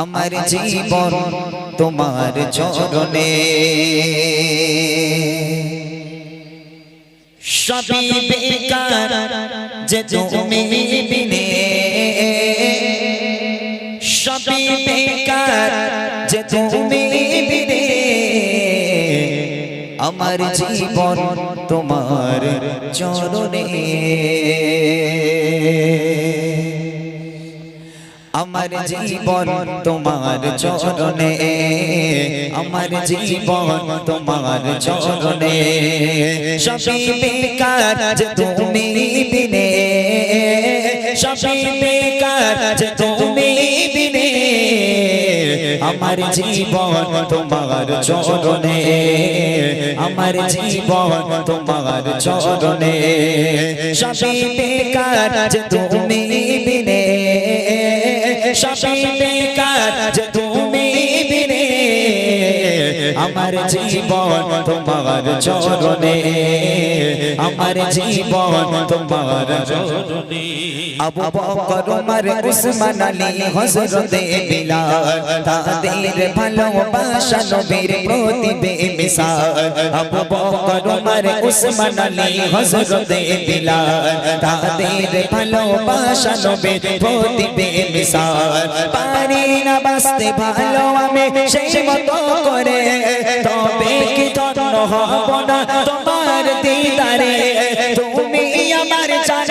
আমার জীবন তোমার চরণে। সবই বেকার যে তুমি বিনে। সবই বেকার যে তুমি বিনে। আমার জীবন তোমার চরণে। আমার জীবন তোমার চরণে আমার জীবন তোমার চরণে। সবই বেকার তুমি বিনে। সবই বেকার তুমি বিনে। আমার জীবন তোমার চরণে। আমার জীবন তোমার চরণে। সবই বেকার তুমি বিনে। সবই কাজ তুমি দিনে আমার জীবন তোমার চরণে আমার জীবন তোমার চরণে। আবু বকর উমর উসমান আলী হযরতে বিলাল। তাদের ভালোবাসা নবীর প্রতি বেমিসাল আবু বকর উমর উসমান আলী হযরতে বিলাল। তাদের ভালোবাসা নবীর প্রতি বেমিসাল পারি না বাঁচতে ভালো আমি সেই মতো করে। তবে কি ধন্য হব না তোমার দিদারে? তুমি আমার জান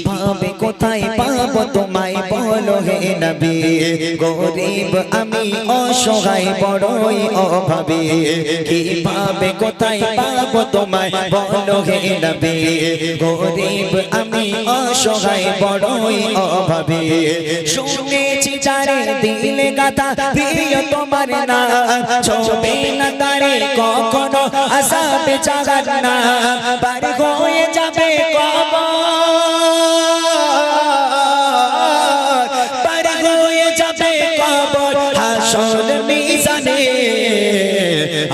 কীভাবে কোথায় পাবো? তোমায় বলো হে নবী, গরিব আমি, অসহায় বড়ই অভাবে। কীভাবে কোথায় পাবো? তোমায় বলো হে নবী, গরিব আমি, অসহায় বড়ই অভাবে। শুনেছি যারে দিলে গাথা প্রিয় তোমার না ছবে না তারে কখনো আসাবে জাগার না। পার হয়ে যাবে কবর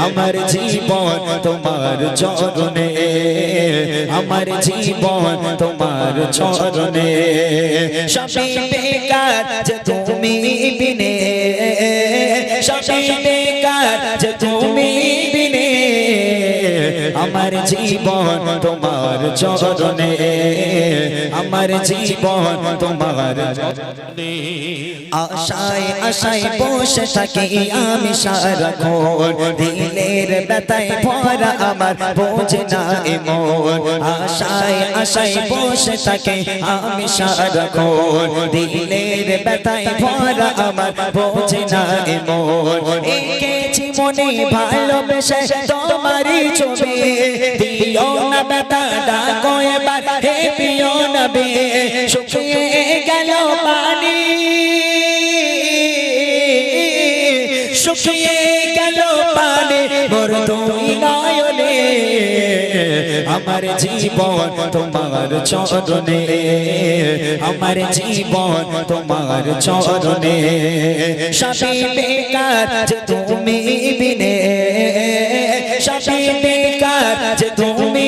আমার জীবন তোমার চরণে আমার জীবন তোমার চরণে। সবই বেকার তুমি বিনে আমার জীবন তোমার চরণে, আমার জীবন তোমার আশায় আশায় বসে থাকি আমি সারাক্ষণ। দিলের ব্যথায় ভরা আমার বোঝে না এমন আশায় আশায় বসে থাকি আমি সারাক্ষণ। দিলের ব্যথায় ভরা আমার বোঝে না এমন মনে ভালোবেসে তোমারই ছবি। দিও না ব্যথা, ডাকো এবার। হে পিও নবে, শুকিয়ে গেল পানি। শুকিয়ে গেল পানি। মোর নয়নে আমার জীবন তোমার চরণে, আমার জীবন তোমার চরণে। সবই বেকার যে তুমি বিনে সবই বেকার যে তুমি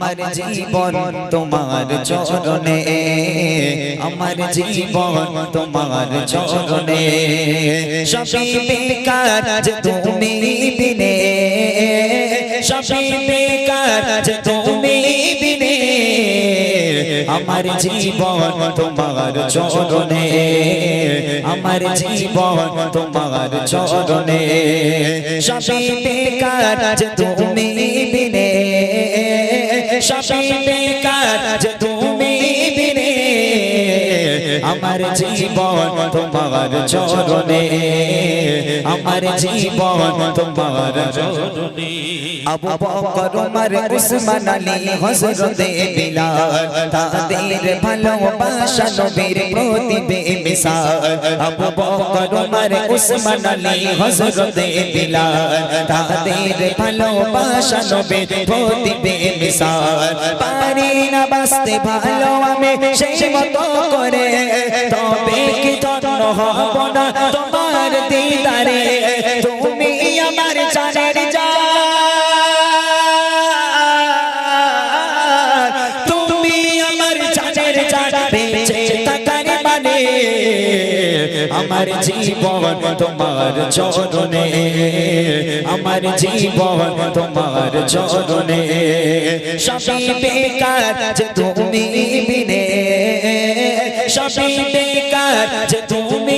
আমার জীবন তোমার চরণে আমার জীবন তোমার চরণে। সবই বেকার তুমি বিনে সবই বেকার তুমি বিনে আমার জীবন তোমার চরণে আমার জীবন তোমার চরণে। সবই বেকার তুমি বিনে তোমার চরণে আমার জীবন তোমার চরণে আবু বকর উমর উসমান আলী হযরতে বিলাল। তাদের ভালোবাসা নবীর প্রতি বেমিসাল আবু বকর উমর উসমান আলী হযরতে বিলাল। তাদের ভালোবাসা নবীর প্রতি বেমিসাল পারি না বাঁচতে ভালো আমি সেই মতো করে। তবে কি ধন্য হব না? তোমার দিদারে তুমি আমার জান তুমি আমার বেঁচে থাকার মানে আমার জীবন তোমার চরণে আমার জীবন তোমার চরণে সবই বেকার যে তুমি বিনে সবই বেকার যে তুমি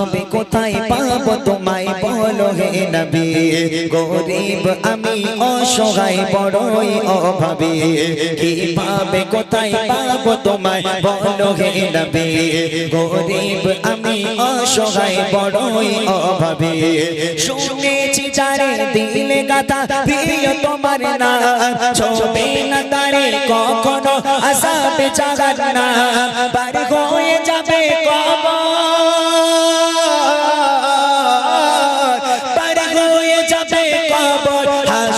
কীভাবে কোথায় পাবো? তোমায় বলো হে নবী। গরিব আমি, অসহায়, বড়ই অভাবে। কীভাবে কোথায় পাবো? তোমায় বলো হে নবী। গরিব আমি, অসহায়, বড়ই অভাবে। শুনেছি যারে দিলে গাথা প্রিয় তোমার না ছবে না তারে কখনো আসাবে চাগার না পার হয়ে যাবে কবর।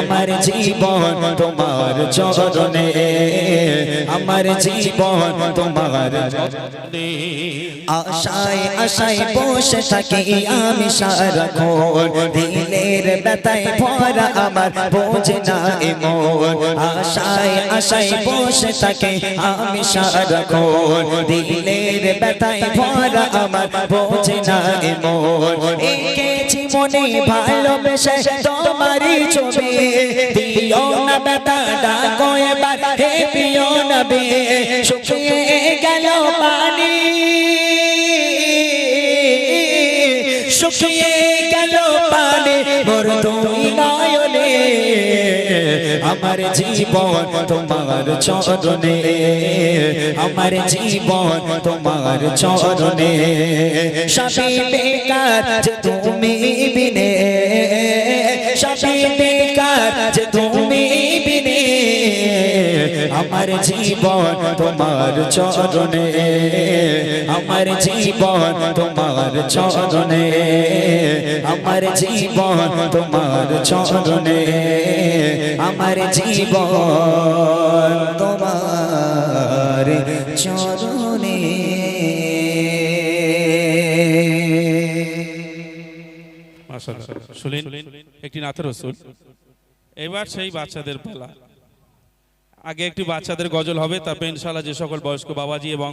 আমার জীবন তোমার চরণে, আমার জীবন তোমার আশায় আশায় বসে থাকি আমি সারাক্ষণ। দিলের ব্যথায় ভরা আমার বোঝে না এমন। আশায় আশায় বসে থাকি আমি সারাক্ষণ। দিলের ব্যথায় ভরা আমার বোঝে না মনে ভালোবেসে তোমারই ছবি। দিও না ব্যথা ডাকো এবার। হে প্রিয় নবী শুকিয়ে গেল পানি। শুকিয়ে গেল পানি মোর দুই নয়নে। আমার জীবন তোমার চরণে। আমার জীবন তোমার চরণে। সবই বেকার তুমি বিনে। আমার জীবন তোমার চরণে, আমার জীবন তোমার চরণে, আমার জীবন তোমার চরণে, আমার জীবন তোমার চরণে। শুনলেন একটি নাথের রসুল। এবার সেই বাচ্চাদের পালা। আগে একটি বাচ্চাদের গজল হবে তারপরে ইনশাআল্লাহ যে সকল বয়স্ক বাবাজি এবং